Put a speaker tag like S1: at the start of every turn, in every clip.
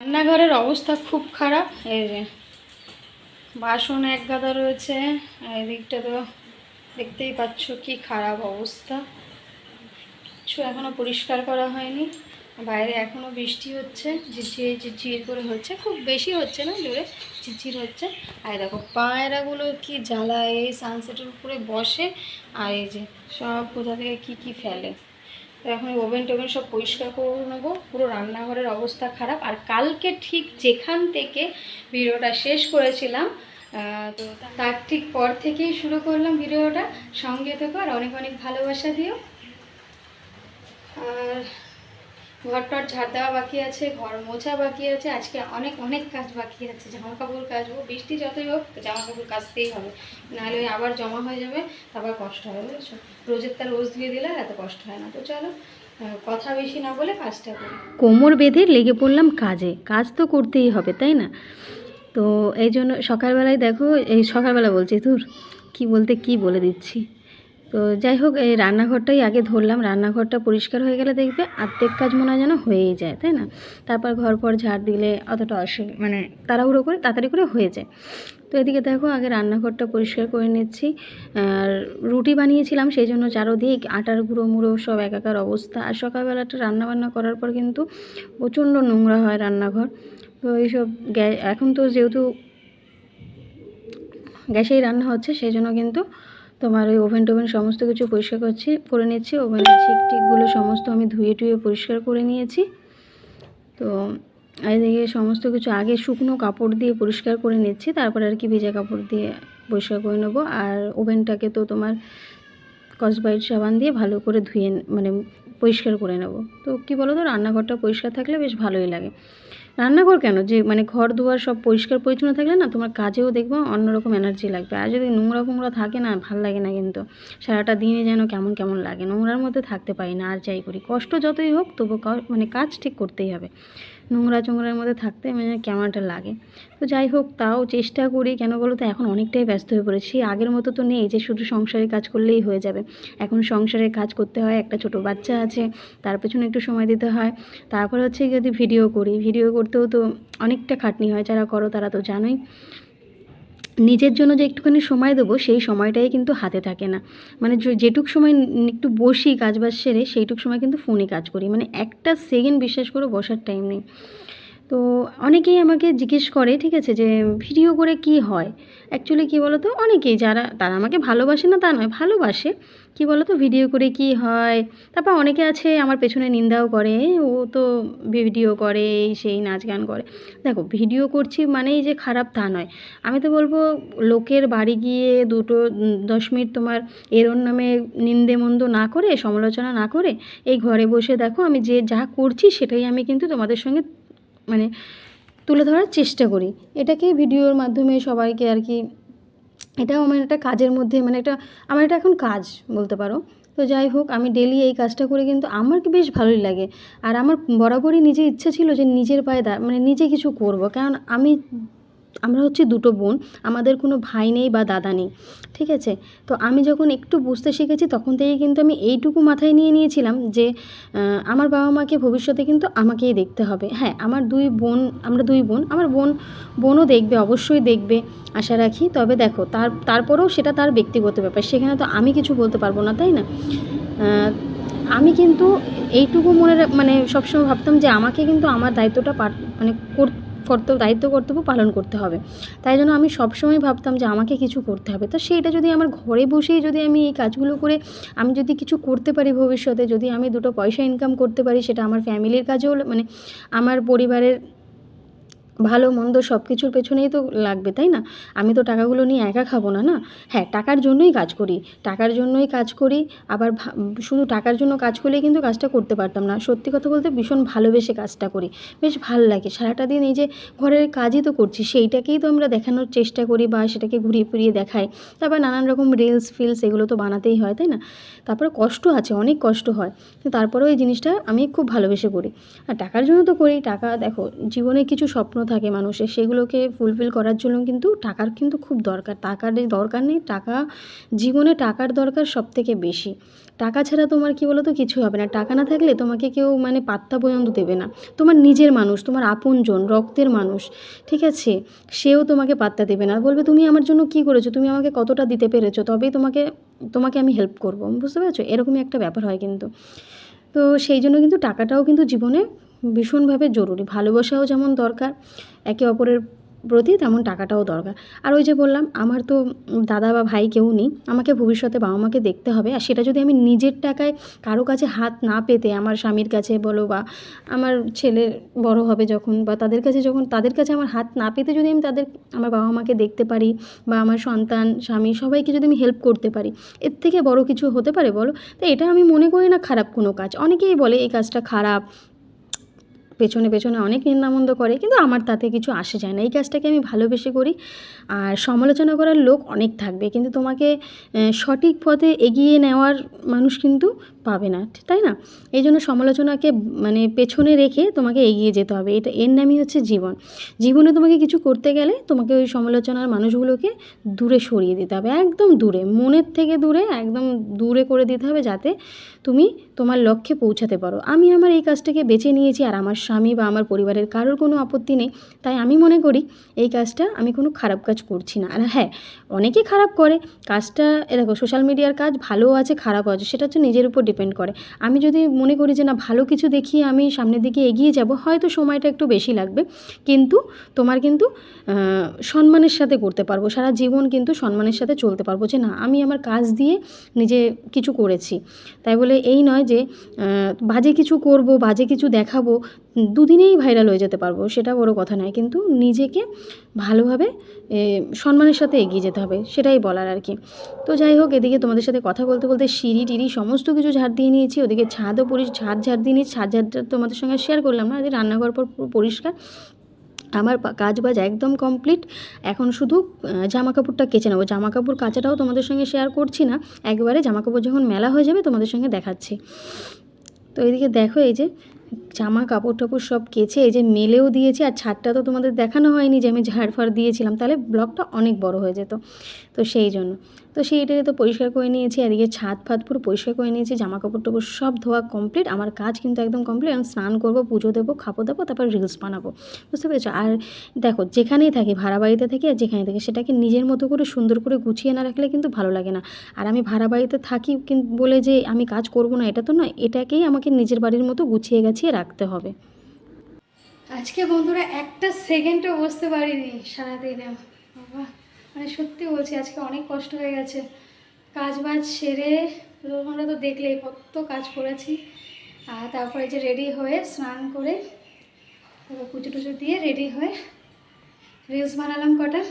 S1: রান্নাঘরের অবস্থা খুব খারাপ। এই যে, বাসন এক গাদা রয়েছে, আর এদিকটা তো দেখতেই পাচ্ছ কি খারাপ অবস্থা। কিছু এখনও পরিষ্কার করা হয়নি। বাইরে এখনও বৃষ্টি হচ্ছে, ঝিরঝির ঝিরঝির করে হচ্ছে। খুব বেশি হচ্ছে না, জোরে ঝিরঝির হচ্ছে। আর এই দেখো, পায়রাগুলো কি জ্বালায়, এই সানসেটের উপরে বসে। আর এই যে, সব কোথা থেকে কী কী ফেলে। এখন ওভেন টোভেন সব পরিষ্কার করে নেব। পুরো রান্নাঘরের অবস্থা খারাপ। আর কালকে ঠিক যেখান থেকে ভিডিওটা শেষ করেছিলাম তো তার ঠিক পর থেকেই শুরু করলাম ভিডিওটা। সঙ্গে থেকো আর অনেক অনেক ভালোবাসা দিও। আর ঘর টর ঝাড় দেওয়া বাকি আছে, ঘর মোছা বাকি আছে, আজকে অনেক অনেক কাজ বাকি আছে জামা কাপড় কাচবো, বৃষ্টি যতই হোক জামা কাপড় কাচতেই হবে, নাহলে আবার জমা হয়ে যাবে আবার কষ্ট হবে, বুঝছ? রোজের তার রোজ দিয়ে দিলে এত কষ্ট হয় না, তো চলো কথা বেশি না বলে কাজটা করি।
S2: কোমর বেঁধে লেগে পড়লাম কাজে, কাজ তো করতেই হবে, তাই না? তো এই জন্য সকালবেলায় দেখো, এই সকালবেলা বলছি তোর কি বলতে কি বলে দিচ্ছি? তো যাই হোক, এই রান্নাঘরটাই আগে ধরলাম। রান্নাঘরটা পরিষ্কার হয়ে গেলে দেখবে আর্ধেক কাজ মনে হয় যেন হয়েই যায়, তাই না? তারপর ঘর পর ঝাড় দিলে অতটা অসুবিধা মানে তাড়াহুড়ো করে, তাড়াতাড়ি করে হয়ে যায়। তো এদিকে দেখো, আগে রান্নাঘরটা পরিষ্কার করে নিচ্ছি। আর রুটি বানিয়েছিলাম সেই জন্য চারোদিক আটার গুঁড়ো মুড়ো, সব একাকার অবস্থা। আর সকালবেলাটা রান্নাবান্না করার পর কিন্তু প্রচণ্ড নোংরা হয় রান্নাঘর। তো এইসব এখন তো যেহেতু গ্যাসেই রান্না হচ্ছে সেই জন্য কিন্তু তোমার ওই ওভেন টোভেন সমস্ত কিছু পরিষ্কার করছি, করে নিচ্ছি ওভেনের ছিক টিকগুলো সমস্ত আমি ধুয়ে টুয়ে পরিষ্কার করে নিয়েছি। তো এদিকে সমস্ত কিছু আগে শুকনো কাপড় দিয়ে পরিষ্কার করে নিচ্ছি, তারপরে আর কি ভেজা কাপড় দিয়ে পরিষ্কার করে নেব। আর ওভেনটাকে তো তোমার কসবাইট সাবান দিয়ে ভালো করে ধুয়ে মানে পরিষ্কার করে নেব। তো কি বলো তো রান্নাঘরটা পরিষ্কার থাকলে বেশ ভালোই লাগে। রান্নাঘর কেন? যে মানে ঘর দুয়ার সব পরিষ্কার পরিচ্ছন্ন থাকলে না তোমার কাজেও দেখব অন্যরকম এনার্জি লাগবে। আর যদি নোংরা ফোংরা থাকে না, ভালো লাগে না কিন্তু। সারাটা দিনে যেন কেমন কেমন লাগে। নোংরার মধ্যে থাকতে পারি না, আর যাই করি। কষ্ট যতই হোক, তবু মানে কাজ ঠিক করতেই হবে। নোংরা চোংরার মধ্যে থাকতে মানে কেমন একটা লাগে? তো যাই হোক, তাও চেষ্টা করি। কেন বলো তো, এখন অনেকটাই ব্যস্ত হয়ে পড়েছি। আগের মতো তো নেই যে শুধু সংসারের কাজ করলেই হয়ে যাবে। এখন সংসারের কাজ করতে হয়, একটা ছোট বাচ্চা আছে, তার পেছনে একটু সময় দিতে হয়। তারপর হচ্ছে যদি ভিডিও করি। ভিডিও করতেও তো অনেকটা খাটনি হয়, যারা করো তারা তো জানোই। নিজের জন্য যে একটুখানি সময় দেবো, সেই সময়টাই কিন্তু হাতে থাকে না। মানে যেটুক সময় একটু বসি, কাজ বাজ সেরে, সেইটুক সময় কিন্তু ফোনে কাজ করি। মানে একটা সেকেন্ড বিশ্বাস করে, বসার টাইম নেই। তো অনেকেই আমাকে জিজ্ঞেস করে, ঠিক আছে, যে ভিডিও করে কি হয়? অ্যাকচুয়ালি কী বলো তো অনেকেই যারা, তারা আমাকে ভালোবাসে না, তা নয়, ভালোবাসে। কী বলো তো ভিডিও করে কি হয়? তারপর অনেকে আছে, আমার পেছনে নিন্দাও করে ও তো ভিডিও করে, এই সেই নাচ গান করে। দেখো, ভিডিও করছি মানেই যে খারাপ তা নয়। আমি তো বলব, লোকের বাড়ি গিয়ে দুটো দশ মিনিট তোমার এর নামে নিন্দে মন্দ না করে, সমালোচনা না করে, এই ঘরে বসে দেখো, আমি যে যা করছি সেটাই আমি কিন্তু তোমাদের সঙ্গে মানে তুলে ধরার চেষ্টা করি। এটাকেই ভিডিওর মাধ্যমে সবাইকে আর কি, এটাও আমার একটা কাজের মধ্যে মানে একটা, আমার এটা এখন কাজ বলতে পারো। তো যাই হোক, আমি ডেলি এই কাজটা করে কিন্তু আমার বেশ ভালোই লাগে। আর আমার বরাবরই নিজে ইচ্ছা ছিল যে নিজের পায়ে দা মানে নিজে কিছু করব। কারণ আমি আমরা হচ্ছে দুটো বোন, আমাদের কোনো ভাই নেই বা দাদা নেই, ঠিক আছে? তো আমি যখন একটু বুঝতে শিখেছি তখন থেকেই কিন্তু আমি এইটুকু মাথায় নিয়ে নিয়েছিলাম যে আমার বাবা মাকে ভবিষ্যতে কিন্তু আমাকেই দেখতে হবে। হ্যাঁ আমার দুই বোন, আমরা দুই বোন, আমার বোন, বোনও দেখবে, অবশ্যই দেখবে, আশা রাখি। তবে দেখো, তার, তারপরেও সেটা তার ব্যক্তিগত ব্যাপার, সেখানে তো আমি কিছু বলতে পারব না, তাই না? আমি কিন্তু এইটুকু মনে মানে সবসময় ভাবতাম যে আমাকে কিন্তু আমার দায়িত্বটা মানে কর্তব্য, দায়িত্ব, কর্তব্য পালন করতে হবে। তাই জন্য আমি সবসময় ভাবতাম যে আমাকে কিছু করতে হবে। তো সেইটা যদি আমার ঘরে বসেই যদি আমি এই কাজগুলো করে আমি যদি কিছু করতে পারি ভবিষ্যতে, যদি আমি দুটো পয়সা ইনকাম করতে পারি, সেটা আমার ফ্যামিলির কাজেও মানে আমার পরিবারের ভালো, মন্দ সব কিছুর পেছনেই তো লাগবে, তাই না? আমি তো টাকাগুলো নিয়ে একা খাব না না? হ্যাঁ টাকার জন্যই কাজ করি। টাকার জন্যই কাজ করি, আবার শুধু টাকার জন্য কাজ করলেই কিন্তু কাজটা করতে পারতাম না। সত্যি কথা বলতে ভীষণ ভালোবেসে কাজটা করি। বেশ ভালো লাগে। সারাটা দিন এই যে ঘরের কাজই তো করছি, সেইটাকেই তো আমরা দেখানোর চেষ্টা করি বা সেটাকে ঘুরিয়ে ফিরিয়ে দেখাই। তারপর নানান রকম রিলস ফিলস এগুলো তো বানাতেই হয়, তাই না? তারপরে কষ্ট আছে, অনেক কষ্ট হয়। তারপরেও এই জিনিসটা আমি খুব ভালোবেসে করি। আর টাকার জন্য তো করি। টাকা, দেখো, জীবনে কিছু স্বপ্ন থাকে মানুষের, সেগুলোকে ফুলফিল করার জন্য কিন্তু টাকার কিন্তু খুব দরকার। টাকার দরকার নেই, টাকা, জীবনে টাকার দরকার সব থেকে বেশি। টাকা ছাড়া তোমার কী বলো তো কিছু হবে না। টাকা না থাকলে তোমাকে কেউ মানে পাত্তা পর্যন্ত দেবে না। তোমার নিজের মানুষ, তোমার আপনজন, রক্তের মানুষ, ঠিক আছে? সেও তোমাকে পাত্তা দেবে না। বলবে, তুমি আমার জন্য কী করেছ? তুমি আমাকে কতটা দিতে পেরেছ? তবেই তোমাকে তোমাকে আমি হেল্প করব। বুঝতে পেরেছ? এরকমই একটা ব্যাপার হয় কিন্তু। তো সেই জন্য কিন্তু টাকাটাও কিন্তু জীবনে ভীষণভাবে জরুরি। ভালোবাসাও যেমন দরকার, একে অপরের প্রতি তেমন টাকাটাও দরকার। আর ওই যে বললাম, আমার তো দাদা বা ভাই কেউ নেই, আমাকে ভবিষ্যতে বাবা মাকে দেখতে হবে। আর সেটা যদি আমি নিজের টাকায় কারও কাছে হাত না পেতে, আমার স্বামীর কাছে বলো বা আমার ছেলে বড় হবে যখন বা তাদের কাছে যখন, তাদের কাছে আমার হাত না পেতে যদি আমি তাদের, আমার বাবা মাকে দেখতে পারি বা আমার সন্তান, স্বামী সবাইকে যদি আমি হেল্প করতে পারি, এর থেকে বড় কিছু হতে পারে বলো? তো এটা আমি মনে করি না খারাপ কোনো কাজ। অনেকেই বলে এই কাজটা খারাপ পেছনে পেছনে অনেক নিন্দামন্দ করে, কিন্তু আমার তাতে কিছু আসে যায় না। এই কাজটাকে আমি ভালোবেসে করি আর সমালোচনা করার লোক অনেক থাকবে, কিন্তু তোমাকে সঠিক পথে এগিয়ে নেওয়ার মানুষ কিন্তু পাবে না, তাই না? এই জন্য সমালোচনাকে মানে পেছনে রেখে তোমাকে এগিয়ে যেতে হবে। এটা, এর নামই হচ্ছে জীবন। জীবনে তোমাকে কিছু করতে গেলে তোমাকে ওই সমালোচনার মানুষগুলোকে দূরে সরিয়ে দিতে হবে, একদম দূরে, মনের থেকে দূরে, একদম দূরে করে দিতে হবে যাতে তুমি তোমার লক্ষ্যে পৌঁছাতে পারো। আমি আমার এই কাজটাকে বেছে নিয়েছি আর আমার স্বামী বা আমার পরিবারের কারোর কোনো আপত্তি নেই, তাই আমি মনে করি এই কাজটা আমি কোনো খারাপ কাজ করছি না। আর হ্যাঁ অনেকে খারাপ করে, কাজটা দেখো সোশ্যাল মিডিয়ার কাজ ভালোও আছে, খারাপও আছে, সেটা হচ্ছে নিজের উপর ডিপেন্ড করে। আমি যদি মনে করি যে না, ভালো কিছু দেখিয়ে আমি সামনের দিকে এগিয়ে যাব, হয়তো সময়টা একটু বেশি লাগবে, কিন্তু তোমার কিন্তু সম্মানের সাথে করতে পারব, সারা জীবন কিন্তু সম্মানের সাথে চলতে পারব যে না, আমি আমার কাজ দিয়ে নিজে কিছু করেছি। তাই বলে এই নয় যে বাজে কিছু করব, বাজে কিছু দেখাবো দুদিনেই ভাইরাল হয়ে যেতে পারব, সেটা বড় কথা নয়। কিন্তু নিজেকে ভালোভাবে সম্মানের সাথে এগিয়ে যেতে হবে, সেটাই বলার আর কি। তো যাই হোক, এদিকে তোমাদের সাথে কথা বলতে বলতে সিঁড়ি টিড়ি সমস্ত কিছু ঝাড় দিয়ে নিয়েছি, ওদিকে ছাদও পরি, ছাদ ঝাড় দিয়ে নিয়েছি, ছাদ ঝাড়টা তোমাদের সঙ্গে শেয়ার করলাম না রান্নাঘর পর পুরো পরিষ্কার। আমার কাজ বাজ একদম কমপ্লিট এখন শুধু জামা কাপড়টা কেচে নেব। জামা কাপড় কাচাটাও তোমাদের সঙ্গে শেয়ার করছি না, একবারে জামা কাপড় যখন মেলা হয়ে যাবে তোমাদের সঙ্গে দেখাচ্ছি। তো এইদিকে দেখো এই যে জামা কাপড় টাপড় সব কেচে এই যে মেলেও দিয়েছি আর ছাদটা তো তোমাদের দেখানো হয়নি যে আমি ঝাড় ফাড় দিয়েছিলাম, তাহলে ব্লকটা অনেক বড় হয়ে যেত। তো সেই জন্য। তো সেইটাকে তো পরিষ্কার করে নিয়েছি এদিকে ছাদ ফাদ পুরো পরিষ্কার করে নিয়েছি জামা কাপড় টাপড় সব ধোয়া কমপ্লিট আমার কাজ কিন্তু একদম কমপ্লিট আমি স্নান করব, পুজো দেবো, খাব দাবো, তারপর রিলস বানাবো। বুঝতে পেরেছ? আর দেখো, যেখানেই থাকি ভাড়া বাড়িতে থাকি আর যেখানে থাকি, সেটাকে নিজের মতো করে সুন্দর করে গুছিয়ে না রাখলে কিন্তু ভালো লাগে না। আর আমি ভাড়া বাড়িতে থাকি বলে যে আমি কাজ করব না, এটা তো নয়, এটাকেই আমাকে নিজের বাড়ির মতো গুছিয়ে গাছিয়ে রাখতে হবে।
S1: আজকে বন্ধুরা একটা সেকেন্ডও বসতে পারিনি সারাদিনে। বাবা মানে সত্যি বলছি, আজকে অনেক কষ্ট হয়ে গেছে। কাজ বাজ সেরে তোমরা তো দেখলেই কত কাজ করেছি। আর তারপরে যে রেডি হয়ে স্নান করে পুজো টুজো দিয়ে রেডি হয়ে রিলস বানালাম কটা।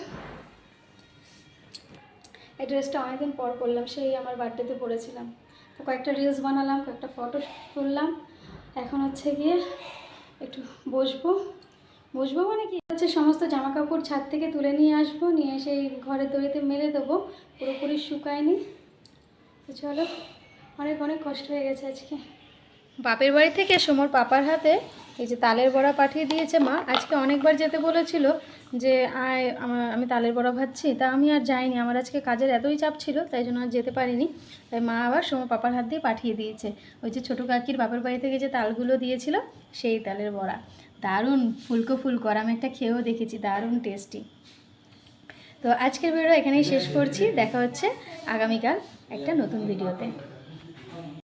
S1: এই ড্রেসটা অনেকদিন পর করলাম সেই আমার বার্থডেতে পরেছিলাম। তো কয়েকটা রিলস বানালাম, কয়েকটা ফটো তুললাম। এখন হচ্ছে গিয়ে একটু বসবো। বসবো মানে কি? হচ্ছে সমস্ত জামা কাপড় ছাদ থেকে তুলে নিয়ে আসব, নিয়ে এসে ঘরের দড়িতে মেলে দেবো, পুরোপুরি শুকায়নি। তো চলো, অনেক অনেক কষ্ট হয়ে গেছে আজকে। বাপের বাড়ি থেকে সোমর পাপার হাতে। এই যে তালের বড়া পাঠিয়ে দিয়েছে মা, আজকে অনেকবার যেতে বলেছিল যে আয়, আমি তালের বড়া ভাজছি, তা আমি আর যাইনি, আমার আজকে কাজের এতই চাপ ছিল, তাই জন্য আর যেতে পারিনি। তাই মা আবার সোমর পাপার হাত দিয়ে পাঠিয়ে দিয়েছে। ওই যে ছোটো কাকির বাপের বাড়ি থেকে যে তালগুলো দিয়েছিল, সেই তালের বড়া। দারুণ, ফুলকো ফুলকো আমি একটা খেয়েও দেখেছি, দারুণ টেস্টি তো আজকের ভিডিও এখানেই শেষ করছি, দেখা হচ্ছে আগামীকাল একটা নতুন ভিডিওতে